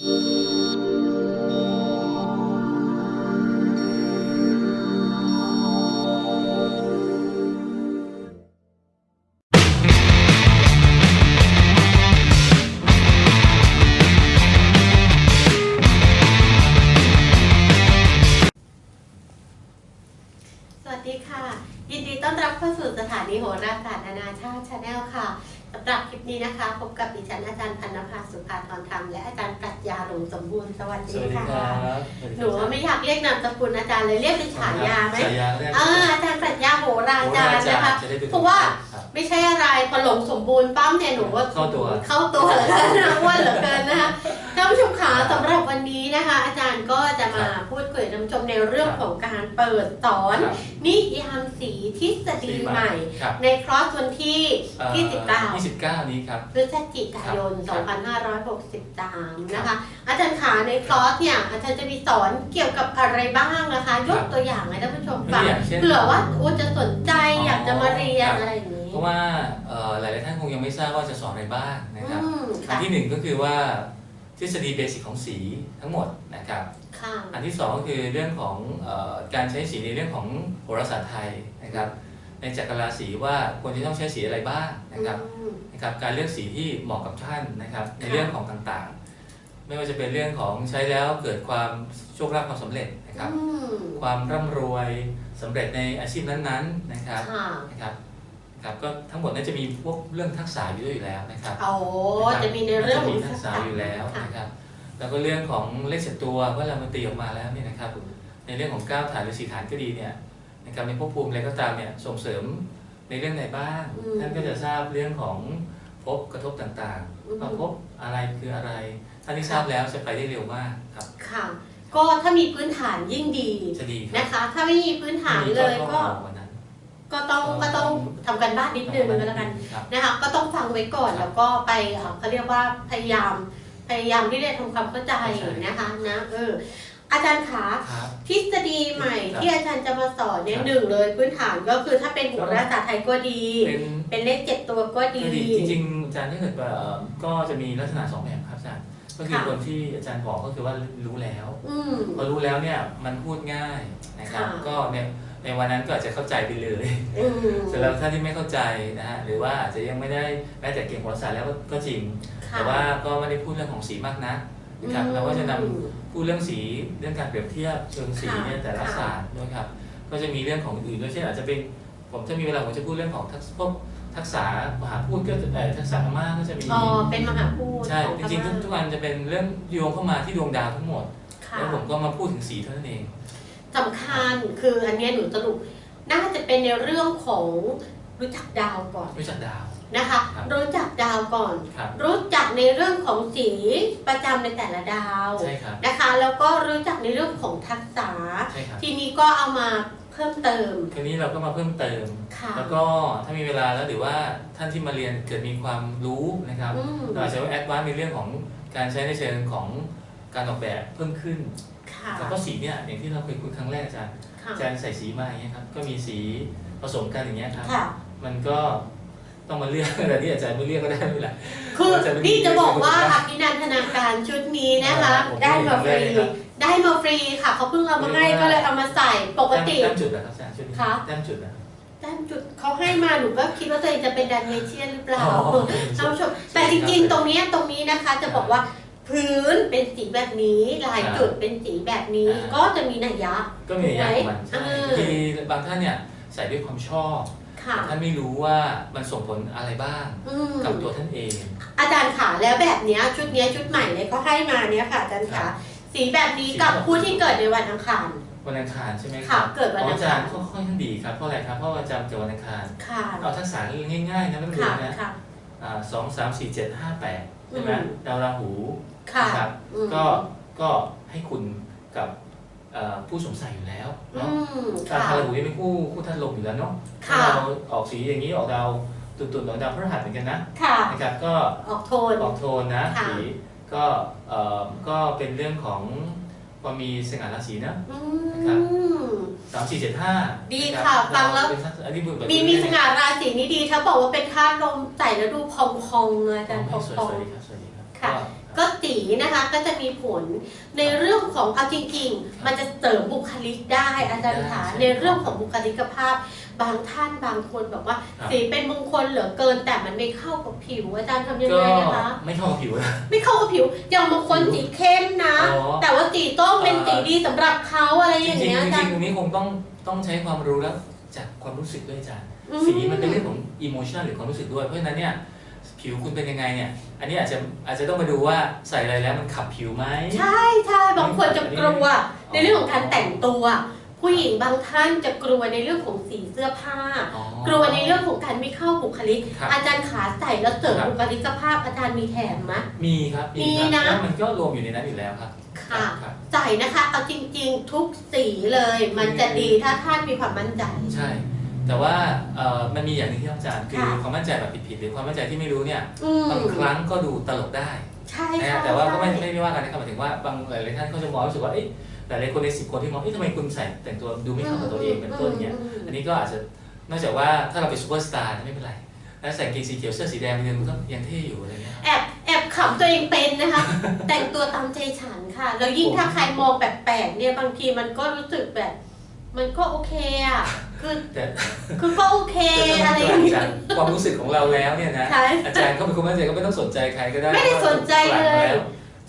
สวัสดีค่ะ ยินดีต้อนรับเข้าสู่สถานีโหราศาสตร์นานาชาติชาแนลค่ะ สำหรับคลิปนี้นะคะ พบกับดิฉันอาจารย์พันนภาสุภาธรธรรมและอาจารย์ปรัชญาหลงสมบูรณ์สวัสสดีวัสดีค่ะครับหนูว่าไม่อยากเรียกนามสกุลอาจารย์เลยเรียกเป็นฉายาไหมฉายาก็ได้อ่าอาจารย์ปรัชญาโหราจารย์นะคะ จได้ดูเพราะว่า ครับ ไม่ใช่อะไรพอหลงสมบูรณ์ปั้มเนี่ยหนูว่าเข้าตัว เข้าตัวเหลือเกินนะอ้วนเหลือเกินนะคะท่านผู้ชมขาสำหรับวันนี้นะคะ อาจารย์ก็จะมาพูดคุยกับท่านผู้ชมในเรื่องของการเปิดสอนครับนิยามสีทฤษฎีใหม่ ครับในคลอสวันที่เอ่อ29 29 นี้ครับ พฤศจิกายน ครับ 2563 นะคะ อาจารย์ขาในคลอสเนี่ย อาจารย์จะมีสอนเกี่ยวกับอะไรบ้างนะคะ ยกตัวอย่างให้ท่านผู้ชมฟังตัวอย่างเช่น เผื่อว่าโอ้จะสนใจอยากจะมาเรียนครับ อะไรอย่างนี้เพราะว่าเอ่อหลาย ๆ ท่านคงยังไม่ทราบว่าจะสอนอะไรบ้างนะครับอืมอันค่ะที่หนึ่งก็คือว่า ทฤษฎีเบสิกของสีทั้งหมดนะครับค่ะอันที่สองก็คือเรื่องของเอ่อการใช้สีในเรื่องของโหราศาสตร์ไทยนะครับ ในจักรราศีว่าควรจะต้องใช้สีอะไรบ้างนะครับอืมนะครับ การเลือกสีที่เหมาะกับท่านนะครับ ในค่ะเรื่องของต่างๆ ไม่ว่าจะเป็นเรื่องของใช้แล้วเกิดความโชคลาภความสำเร็จนะครับอืมความร่ำรวยสำเร็จในอาชีพนั้นๆนะครับค่ะนะครับ ครับก็ทั้งหมดนั้นจะมีพวกเรื่องทักษะอยู่ด้วยอยู่แล้วนะครับโอ้นคบจะมีในเรื่องจะขมีองทักษะอยู่แล้วค่ะนะครับ แล้วก็เรื่องของเลขเศษตัวเมื่อเรามาตีออกมาแล้วเนี่ยนะครับ ในเรื่องของก้าวฐานหรือสี่ฐานก็ดีเนี่ยนะครับในภพภูมิอะไรก็ตามเนี่ยส่งเสริมในเรื่องไหนบ้างอืมท่านก็จะทราบเรื่องของภพกระทบต่างอืมๆว่าภพอะไรคืออะไรท่านที่ทราบแล้วจะไปได้เร็วมากครับค่ะก็ถ้ามีพื้นฐานยิ่งดีจะดีครับนะคะ ถ้าไม่มีพื้นฐานเลยก็วันนั้น ก็ต้องก็ต้องทำกันบ้านนิดนึงก็แล้วกันครับนะคะก็ต้องฟังไว้ก่อนครับแล้วก็ไปเอ่อเขาเรียกว่าพยายามพยายามที่จะทำความเข้าใจเข้าใจนะคะนะเอออาจารย์ขาครับทฤษฎีใหม่ครับที่อาจารย์จะมาสอนเนี่ยครับหนึ่งเลยพื้นฐานก็คือถ้าเป็นโหราศาสตร์ไทยก็ดี เป็นเป็นเลขเจ็ดตัวก็ดีก็ดี จริงๆอาจารย์ถ้าเกิดว่าเอ่อก็จะมีลักษณะสองแบบครับอาจารย์ก็คือค่ะคนที่อาจารย์บอกก็คือว่ารู้แล้วอืมพอรู้แล้วเนี่ยมันพูดง่ายนะครับค่ะก็ใน ในวันนั้นก็อาจจะเข้าใจไปเลยอืมสำหรับท่านที่ไม่เข้าใจนะฮะหรือว่าอาจจะยังไม่ได้แม้แต่เก่งโหราศาสตร์แล้วก็ก็จริงค่ะแต่ว่าก็ไม่ได้พูดเรื่องของสีมากนะนะครับอืมเราก็จะนำพูดเรื่องสีเรื่องการเปรียบเทียบเชิงสีค่ะเนี่ยแต่ละค่ะศาสตร์ด้วยครับก็จะมีเรื่องของอื่นด้วยเช่นอาจจะเป็นผมจะมีเวลาผมจะพูดเรื่องของทักษะพวกทักษะมหาพูดก็จะเอ่อทักษะพม่าก็จะมีอ๋อเป็นมหาพูดใช่ของจพริงๆทุม่ากทุกวันจะเป็นเรื่องโยงเข้ามาที่ดวงดาวทั้งหมดค่ะแล้วผมก็มาพูดถึงสีเท่านั้นเอง สำคัญคืออันเนี้ยหนูสรุปน่าจะเป็นในเรื่องของรู้จักดาวก่อนรู้จักดาว นะคะ ครับรู้จักดาวก่อน ครับ รู้จักในเรื่องของสีประจำในแต่ละดาวใช่ครับนะคะ แล้วก็รู้จักในเรื่องของทักษะใช่ครับทีนี้ก็เอามาเพิ่มเติมทีนี้เราก็มาเพิ่มเติม ค่ะแล้วก็ถ้ามีเวลาแล้วหรือว่าท่านที่มาเรียนเกิดมีความรู้นะครับอืม เราอาจจะแอดวานซ์ในเรื่องของการใช้ในเชิงของการออกแบบเพิ่มขึ้นค่ะ แล้วก็สีเนี่ยอย่างที่เราเคยคุยครั้งแรกอาจารย์ค่ะอาจารย์ใส่สีมาอย่างเงี้ยครับก็มีสีผสมกันอย่างเงี้ยครับค่ะมันก็ต้องมาเลือกอะไรที่อาจารย์ไม่เลือกก็ได้ไม่เป็นไรคืออาจารย์ไม่นี่จะบอกว่าไม่ได้อภินันทนาการชุดนี้นะคะผมได้มาฟรีไม่ได้ครับได้มาฟรีค่ะเขาเพิ่งเอามาให้ก็เลยเอามาใส่ปกติแต้มจุดนะครับอาจารย์ชุดนี้ค่ะแต้มจุดนะแต้มจุดเขาให้มาหนูก็คิดว่าตัวเองจะเป็นดันเมเชียนหรือเปล่าอ๋อท่านผู้ชมแต่จริงๆ ตรงเนี้ยตรงนี้นะคะจะบอกว่า พื้นเป็นสีแบบนี้ลายจุดเป็นสีแบบนี้อ่าก็จะมีนัยยะ ก็มีอย่างของมันใช่เออทีบางท่านเนี่ยใส่ด้วยความชอบค่ะแต่ท่านไม่รู้ว่ามันส่งผลอะไรบ้างอืมกับตัวท่านเอง อาจารย์ขาแล้วแบบเนี้ยชุดเนี้ยชุดใหม่เลยเขาให้มาเนี้ยค่ะอาจารย์ครัขาบสีแบบนี้กับสีแบบผู้ที่เกิดในวันอังคารวันอังคารใช่ไหมคค่ะรับเกิดวันอ๋ออัอางจาคารรย์ก็ค่อนข้างดีครับเพราะอะไรครับเพราะว่าอาจารย์เกิดวันอังคารค่ะเอาทักษะง่ายๆนะไม่ต้องดูค่ะนะค่ะอ่า สองสามสี่เจ็ดห้าแปดใช่ไหมอืมดาวราหูค่ะนะครับอืมก็ก็ให้คุณกับเอ่อผู้สวมใส่อยู่แล้วอืเนาะมดาวค่ะราหูยังเป็นคู่คู่ท่านลมอยู่แล้วเนาะค่ะถ้าเราออกสีอย่างนี้ออกดาวตุ่นๆออกดาวพฤหัสเหมือนกันนะค่ะนะครับก็ออกโทนออกโทนนะค่ะสีก็เอ่อก็เป็นเรื่องของ พอมีสง่าราศีนะ อืครับ มสามสี่เจ็ดห้าดีค่ะฟังแล้ว อันนี้แบบมีมีสง่าราศีนี้ดีถ้าบอกว่าเป็นธาตุลมใส่แล้วดูพองๆเลยอาจารย์พอ๋อสวยอง สวยดีครับสวยดีครับค่ะ ก็ก็ สีนะคะก็จะมีผลในเรื่องของเอาจริงๆ มันจะเสริมบุคลิกได้อาจารย์คะในเรื่องของบุคลิกภาพ บางท่านบางคนบอกว่าครับสีเป็นมงคลเหลือเกิน แต่มันไม่เข้ากับผิวอาจารย์ทำยังก็ไงนะคะไม่เข้ากับผิวนะไม่เข้ากับผิวอย่างบางคนสีเข้มนะอ๋อแต่ว่าสีต้มเป็นสีดีสำหรับเขาอะไรจอริย่างงๆเงี้ยอาจจาริรงย์ๆตรงนี้คงต้องต้องใช้ความรู้แล้วจากความรู้สึกด้วยอาจารย์อืสีมันเป็นเรื่องของอิโมชันหรือความรู้สึกด้วยเพราะฉะนั้นเนี่ย ผิวคุณเป็นยังไงเนี่ย อันนี้อาจจะอาจจะต้องมาดูว่าใส่อะไรแล้วมันขับผิวไหม ใช่ใช่บางคนจะกลัวในเรื่องของการแต่งตัว ผู้หญิงบางท่านจะกลัวในเรื่องของสีเสื้อผ้า อ๋อกลัวในเรื่องของการไม่เข้าบุคลิก ครับอาจารย์ขาใส่แล้วเสริมครับ บุคลิกภาพอาจารย์มีแถมไหมมีครับมีมีครับนะ แล้วมันก็รวมอยู่ในนั้นอยู่แล้วครับค่ะ ครับ ใส่นะคะ เอาจริง ๆ ทุกสีเลย มันจะดีถ้าท่านมีความมั่นใจ ใช่ แต่ว่าเอ่อมันมีอย่างหนึงที่ต้องอาจารย์คือค่ะ ความมั่นใจแบบผิดๆหรือความมั่นใจที่ไม่รู้เนี่ยอืมบางครั้งก็ดูตลกได้ใช่นะใช่ฮะแต่ว่าก็ไม่ใช่ไม่ได้ว่ากันนะครับหมายถึงว่าบางหลายๆท่านเขาจะมองรู้สึกว่าเอ๊ะหลายๆคนในสิบคนที่มองเอ๊ะทำไมคุณใส่แต่งตัวดูไม่เข้ากับตัวเองเป็นต้นอย่างเงี้ย ม อันนี้ก็อาจจะนอกจากว่าถ้าเราเป็นซูเปอร์สตาร์ไม่เป็นไร แล้วใส่กางเกงสีเขียวเสื้อสีแดงมันก็ยังเท่อยู่อะไรเงี้ย แอบแอบขำตัวเองเป็นนะคะ แต่งตัวตามใจฉันค่ะ แล้วยิ่งถ้าใครมองแปลกๆเนี่ยบางทีมันก็รู้สึกแบบ มันก็โอเคอะ คือแต่คือก็โอเคแต่ถ้าอะไรมันอเกิย่าดงเงี้จายกความรู้สึกของเราแล้วเนี่ยนะใช่อาจารย์ก็เป็นคนมั่นใจก็ไม่ต้องสนใจใครก็ได้ ไม่ได้สนใจเลยแปกมาแล้ว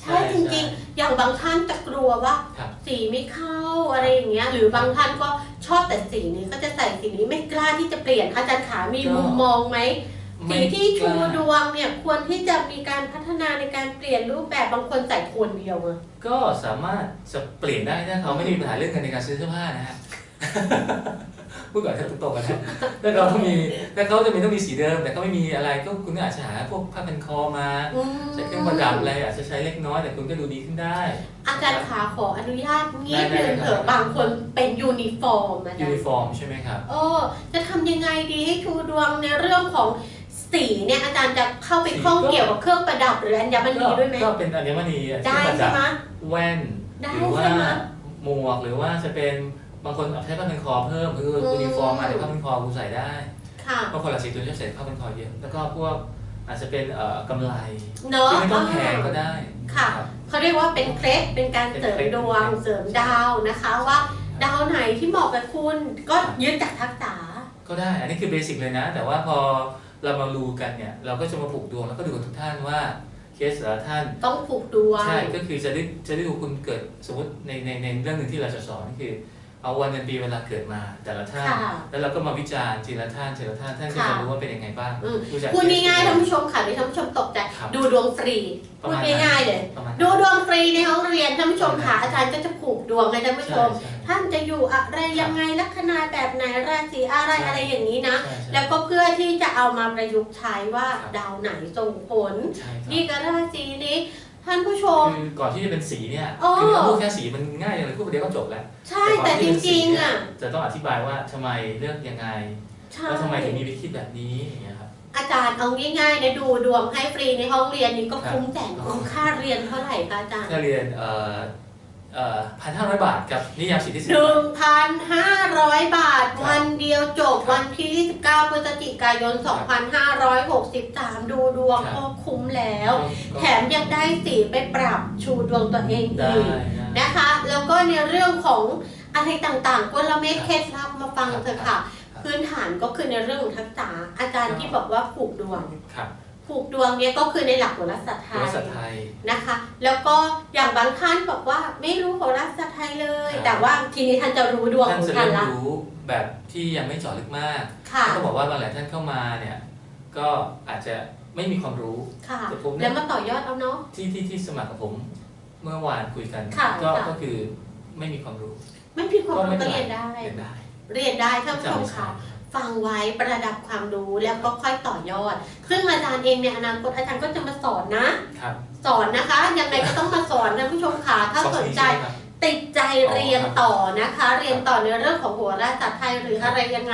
ใช่จริงๆ อย่างบางท่านจะกลัวว่าครับสีไม่เข้าอะไรอย่างเงี้ย หรือบางท่านก็ชอบแต่สีนี้ก็จะใส่สีนี้ไม่กล้าที่จะเปลี่ยนอาจารย์ขามีมุมมองไหมสีที่ชูดวงเนี่ยควรที่จะมีการพัฒนาในการเปลี่ยนรูปแบบบางคนใส่โทนเดียวอะก็สามารถจะเปลี่ยนได้ถ้าเขาไม่ได้มีปัญหาเรื่องเงินในการซื้อเสื้อผ้านะฮะ พูดก่อนถ้าตรงๆกันนะถ้าเขาต้องมีถ้าเขาจะมีต้องมีสีเดิม แต่เขาไม่มีอะไรก็คุณก็อาจจะหาพวกผ้าพันคอมาอืมใช้เครื่องประดับอะไรอาจจะใช้เล็กน้อยแต่คุณก็ดูดีขึ้นได้ อาจารย์ขาขออนุญาตนิดได้นึงได้เถอะครับบางคนเป็นยูนิฟอร์มอายูจารนิย์ฟอร์มใช่ไหมครับโอ้จะทำยังไงดีให้ชูดวงในเรื่องของสีเนี่ยอาจารย์จะเข้าไปข้องเกี่ยวกับเครื่องประดับหรืออัญมณีด้วยไหมก็เป็นอัญมณีเครื่ได้องประใช่ดับไหมแว่นได้หรือว่าใช่ไหมหมวกหรือว่าจะเป็น บางคนใช้ผ้าพันคอเพิ่มคืออืมยูนิฟอร์มมาแต่ผ้าพันคอคุณใส่ได้ค่ะบางคนหลักสีตัวชอบใส่ผ้าพันคอเยอะแล้วก็พวกอาจจะเป็นเอ่อกำไรเนาะที่ไม่ต้องแพงก็ได้ค่ะรับ เขาเรียกว่าเป็นเคล็ดเป็นการเสริมดวงเสริมดาวนะคะว่า ดาวไหนที่เหมาะกับคุณก็ยึดจากทักษะ ก็ได้ อันนี้คือเบสิกเลยนะ แต่ว่าพอเรามารู้กันเนี่ย เราก็จะมาผูกดวงแล้วก็ดูกับทุกท่านว่าเคสแต่ละท่าน ต้องผูกดวง ใช่ ก็คือจะได้จะได้ดูคุณเกิดสมมติในในในเรื่องหนึ่งที่เราจะสอนก็คือ เอาวันเดือนปีเวลาเกิดมา แต่ละท่าน ค่ะแล้วเราก็มาวิจารณ์ทีละท่านทีละท่านท่านก็ค่ะจะรู้ว่าเป็นยังไงบ้างอืมดูจากพูดง่ายๆเคท่านสผู้ชมค่ะที่ท่านผู้ชมตกใจครับดูดวงฟรีประพูดมาณนั้น ง่ายๆเลย ประมาณนั้น ดูดวงฟรีในห้องเรียนท่านผู้ชมค่ะ อาจารย์ก็จะผูกดวงให้ท่านผู้ชใช่มใช่ ท่านจะอยู่อะไรยังไงลัคนาแบบไหนราศีอะไรใช่ อะไรอย่างนี้นะ ใช่ใช่ แล้วก็เพื่อที่จะเอามาประยุกต์ใช้ว่าครับ ดาวไหนส่งผล ใช่ครับ นี่ก็ราศีนี้ ท่านผู้ชม คือก่อนที่จะเป็นสีเนี่ยอ๋อคือเราพูดแค่สีมันง่ายเลยพูดประเดี๋ยวก็จบแล้วใช่แต่จริงๆอะ จะต้องอธิบายว่าทำไมเลือกยังไงใช่ แล้วทำไมถึงมีวิธีแบบนี้อย่างเงี้ยครับ อาจารย์เอาง่ายๆนะดูดวงให้ฟรีในห้องเรียนนี้ก็ครับคุ้มแสนคุ้มค่าเรียนเท่าไหร่คะอาจารย์ ถ้าเรียนเอ่อเอ่อ พันห้าร้อยบาทกับนิยามสิทธิสิทหธิ์นึ่งพันห้าร้อยบาทครับวันเดียวจบครับวันที่ 29 พฤศจิกายน 2563 ดูดวงครับก็คุ้มแล้วก็แถมยังได้สีไปปรับชูดวงตัวเองได้อีกนะนะคะ แล้วก็ในเรื่องของอะไรต่างๆกลเม็ดครับเคล็ดลับมาฟังเถอะค่ะครับพื้นฐานก็คือในเรื่องของทักษะอาจารย์ที่บอกว่าผูกดวงครับ ผูกดวงเนี่ยก็คือในหลักโหราศาสตร์ไทภาษาไทยยนะคะ แล้วก็อย่างบางท่านบอกว่าไม่รู้โหราศาสตร์ไทยเลยครับแต่ว่าทีนี้ท่านจะรู้ดวงท่านของจะท่าเรีนยนละ รู้แบบที่ยังไม่เจาะลึกมากค่ะ ก็บอกว่าบางหลายท่านเข้ามาเนี่ย ก็อาจจะไม่มีความรู้ ค่ะ แต่ผมเนี่แล้ยวมาต่อยอดเอาเนาะ ที่ที่ที่สมัครกับผมเมื่อวานคุยกัน ค่ะก็ค่ะ ก็คือไม่มีความรู้ไม่มีความรู้ไม่ก็ป็เรียนได้ เรียนได้เรียนได้ท่านผู้ชมค่ะ ฟังไว้ประดับความรู้แล้วก็ค่อยต่อยอด ซึ่งอาจารย์เองในอนาคตอาจารย์ก็จะมาสอนนะ ครับ สอนนะคะ ยังไงก็ต้องมาสอนท่านผู้ชมค่ะถ้าสนใจครับติดใจเรียนต่อนะคะ เรียนต่อในเรื่องของโหราศาสตร์ไทยหรืออะไรยังไง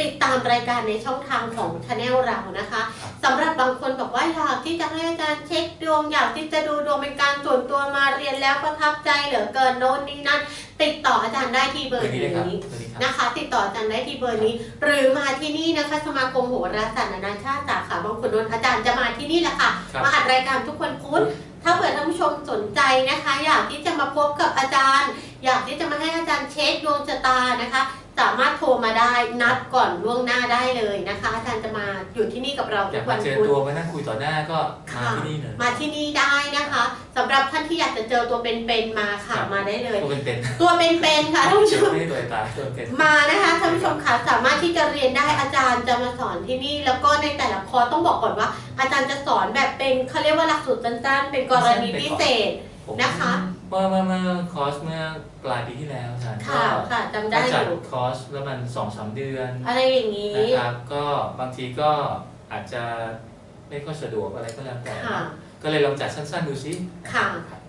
ติดตามรายการในช่องทางของช anel เรานะคะสำหรับบางคนบอกว่าอยากที่จะให้อาจารย์เช็คดวงอยากที่จะดูดวงเป็นการส่วนตัวมาเรียนแล้วประทับใจเหลือเกินโน้นนี่นั่นติดต่ออาจารย์ได้ที่เบอเบอร์ร์นี้เลยครับนี้เบอร์นี้ครับนะคะ ติดต่ออาจารย์ได้ที่เบอร์นี้ หรือมาที่นี่นะคะสมาคมโหราศาสตร์นานาชาติสาขาบางขุนนนท์อาจารย์จะมาที่นี่แหละค่ะครับมาอัดรายการทุกคนพุธถ้าเผื่อท่านผู้ชมสนใจนะคะ อยากที่จะมาพบกับอาจารย์ อยากที่จะมาให้อาจารย์เช็คดวงชะตานะคะ สามารถโทรมาได้นัดก่อนล่วงหน้าได้เลยนะคะ อาจารย์จะมาอยู่ที่นี่กับเราอทุยากกมาวันเจอพุธ ตัวมานั่งคุยต่อหน้าก็มาที่นี่เลย มาที่นี่ได้นะคะสำหรับท่านที่อยากจะเจอตัวเป็นๆมาค่ะมาได้เลย ตัวเป็นตัวเป็นๆค่ะๆท่านผู้เจชอมไม่ได้ตัวตายตัวเป็นมานะคะท่านผู้ชมคะสามารถที่จะเรียนได้อาจารย์จะมาสอนที่นี่ แล้วก็ในแต่ละคอร์สต้องบอกก่อนว่า อาจารย์จะสอนแบบเป็นเขาเรียกว่าหลักสูตรสั้นๆเป็นกรณีพิเศษ ผมนะคะเมื่อเมื่อเมื่อคอร์สเมื่อปลายปีที่แล้วอาจารย์ก็ค่ะค่ะจำได้ก็อจัดยู่คอร์สแล้วมันสองสามเดือนอะไรอย่างนี้ นะครับ ก็บางทีก็อาจจะไม่ค่อยสะดวกอะไรก็แล้วแต่ค่ะ ก็เลยลองจัดสั้นๆดูซิค่ะ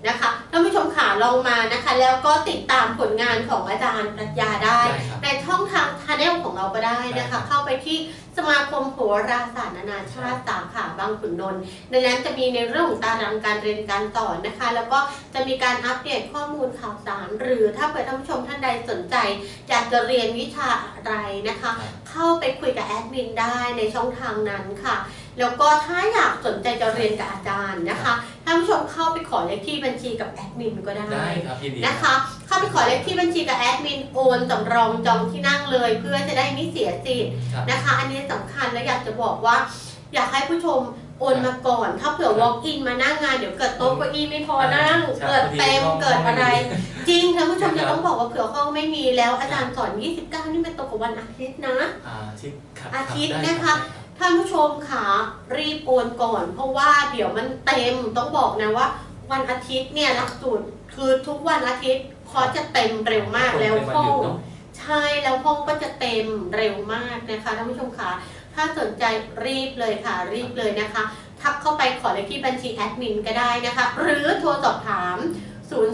นะคะท่านผู้ชมขาลองมานะคะ แล้วก็ติดตามผลงานของอาจารย์ปรัชญาได้ได้ครับในช่องทางชาแนลของเราก็ได้นะได้ครัคะบเข้าไปที่สมาคมโหราศาสตร์นานาชาติสาขาบางขุนนนท์ในนั้นจะมีในเรื่องของตารางการเรียนการสอนนะคะ แล้วก็จะมีการอัปเดตข้อมูลข่าวสาร หรือถ้าเกิดท่านผู้ชมท่านใดสนใจอยากจะเรียนวิชาอะไรนะคะครับเข้าไปคุยกับแอดมินได้ในช่องทางนั้นค่ะ แล้วก็ถ้าอยากสนใจจะเรียนกับอาจารย์นะคะท่านผู้ชมเข้าไปขอเลขที่บัญชีกับแอดมินก็ได้ได้ครับยินดีนะคะ เข้าไปขอเลขที่บัญชีกับแอดมินโอนสำรองจองที่นั่งเลย เพื่อจะได้ไม่เสียสิทธิ์ครับนะคะ อันนี้สำคัญและอยากจะบอกว่า อยากให้ผู้ชมโอนมาก่อน ถ้าเผื่อ walk in มานั่งงาน เดี๋ยวเกิดโต๊ะเก้าอี้ไม่พอนั่งใช่เกิดเต็มพอดีเกิดอะไร จริงท่านผู้ชมครัจะบต้องบอกว่าเผื่อห้องไม่มีแล้วอาจารย์สอน 29 นี่เป็นตกกับวันอาทิตย์นะ อาทิตย์ครับอาทิตย์รับได้นะคะรับ ท่านผู้ชมขารีบโอนก่อน เพราะว่าเดี๋ยวมันเต็มต้องบอกนะว่า วันอาทิตย์เนี่ยหลักสูตรคือทุกวันอาทิตย์คอร์สจะเต็มเร็วมากคนแล้วเป็นวันห้อหยุงดเนอะใช่แล้วห้องก็จะเต็มเร็วมากนะคะท่านผู้ชมคะถ้าสนใจรีบเลยค่ะ รีบเลยนะคะ ทักเข้าไปขอเลขที่บัญชีแอดมินก็ได้นะคะ หรือโทรสอบถาม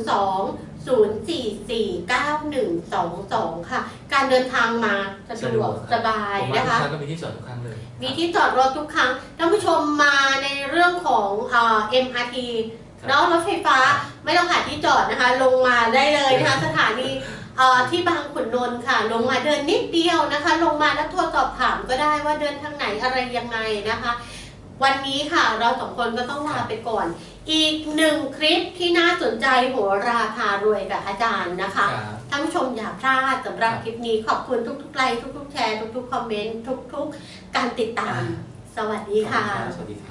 02 0449122 ค่ะ การเดินทางมาสะดวกสบายผมมานะทุกคะครั้งก็มีที่จอดทุกครั้งเลย มีที่จอดรถทุกครั้งท่านผู้ชมมาในเรื่องของเอ่อ MRT ครับ เนาะรถไฟฟ้าไม่ต้องหาที่จอดนะคะ ลงมาได้เลยนะคะ สถานีเอ่อที่บางขุนนนท์ค่ะ ลงมาเดินนิดเดียวนะคะ ลงมาแล้วโทรสอบถามก็ได้ว่าเดินทางไหนอะไรยังไงนะคะ วันนี้ค่ะเราสองคนก็ต้องลาไปก่อน อีกหนึ่งคลิปที่น่าสนใจโหราพารวยกับอาจารย์นะคะครับท่านผู้ชมอย่าพลาดสำหรับครับคลิปนี้ขอบคุณทุกๆไลค์ทุกๆแชร์ทุกๆคอมเมนต์ทุกๆ การติดตาม สวัสดีค่ะ สวัสดีครับ